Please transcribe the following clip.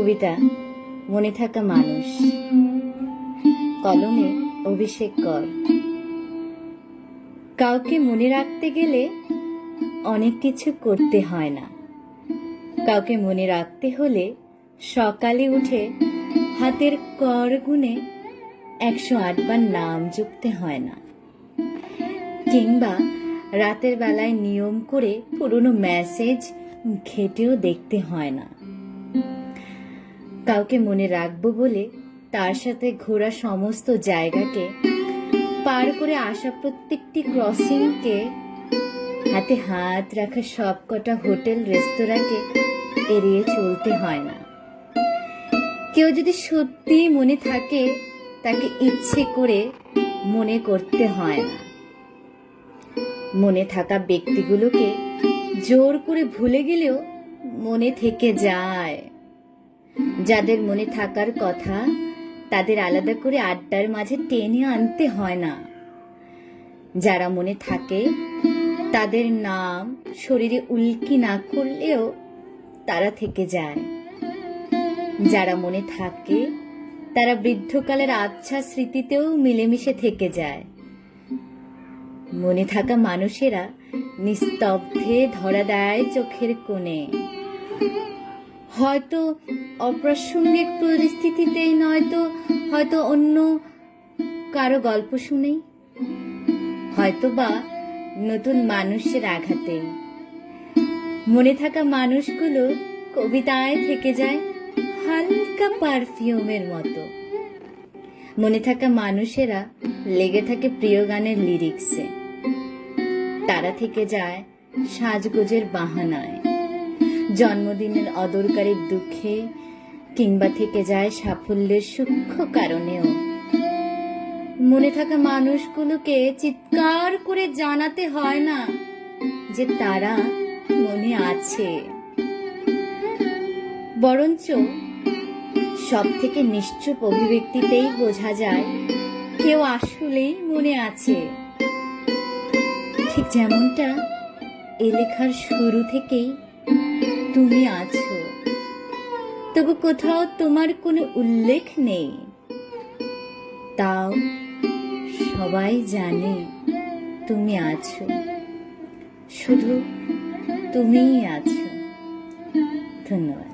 কবিতা মনে থাকা মানুষ। কলমে অভিষেক কর। কাউকে মনে রাখতে গেলে অনেক কিছু করতে হয় না। কাউকে মনে রাখতে হলে সকালে উঠে হাতের কর গুনে একশো আটবার নাম যুক্তে হয় না। কিংবা রাতের বেলায় নিয়ম করে পুরনো মেসেজ ঘেটেও দেখতে হয় না। কাউকে মনে রাখব বলে তার সাথে ঘোরা সমস্ত জায়গাকে পার করে আসা প্রত্যেকটি ক্রসিংকে হাতে হাত রাখা সবকটা হোটেল, রেস্তোরাঁকে এড়িয়ে চলতে হয় না। কেউ যদি সত্যি মনে থাকে, তাকে ইচ্ছে করে মনে করতে হয় না। মনে থাকা ব্যক্তিগুলোকে জোর করে ভুলে গেলেও মনে থেকে যায়। যাদের মনে থাকার কথা, তাদের আলাদা করে আড্ডার মাঝে টেনে আনতে হয় না। যারা মনে থাকে, তাদের নাম শরীরে উল্কি না করলেও তারা থেকে যায়। যারা মনে থাকে, তারা বৃদ্ধকালের আচ্ছা স্মৃতিতেও মিলেমিশে থেকে যায়। মনে থাকা মানুষেরা নিস্তব্ধে ধরা দেয় চোখের কোণে। হয়তো অপ্রাসঙ্গিক পরিস্থিতিতেই নয়তো, হয়তো অন্য কারও গল্প শুনেই। হয়তো বা নতুন মানুষের আঘাতে। মনে থাকা মানুষগুলো কবিতায় থেকে যায়, হালকা পারফিউমের মতো। মনে থাকা মানুষেরা লেগে থাকে প্রিয় গানের লিরিক্সে। তারা থেকে যায় সাজগোজের বাহানায়। জন্মদিনের অদরকারীর দুঃখে কিংবা থেকে যায় সাফল্যের সূক্ষ্ম কারণেও। মনে থাকা মানুষগুলোকে চিৎকার করে জানাতে হয় না যে তারা মনে আছে। বরঞ্চ সব থেকে নিশ্চুপ অভিব্যক্তিতেই বোঝা যায় কেউ আসলেই মনে আছে। ঠিক যেমনটা এ লেখার শুরু থেকেই, তুমি আছো। তবু কোথাও তোমার কোনো উল্লেখ নেই। তাও সবাই জানে তুমি আছো। শুধু তুমিই আছো। ধন্যবাদ।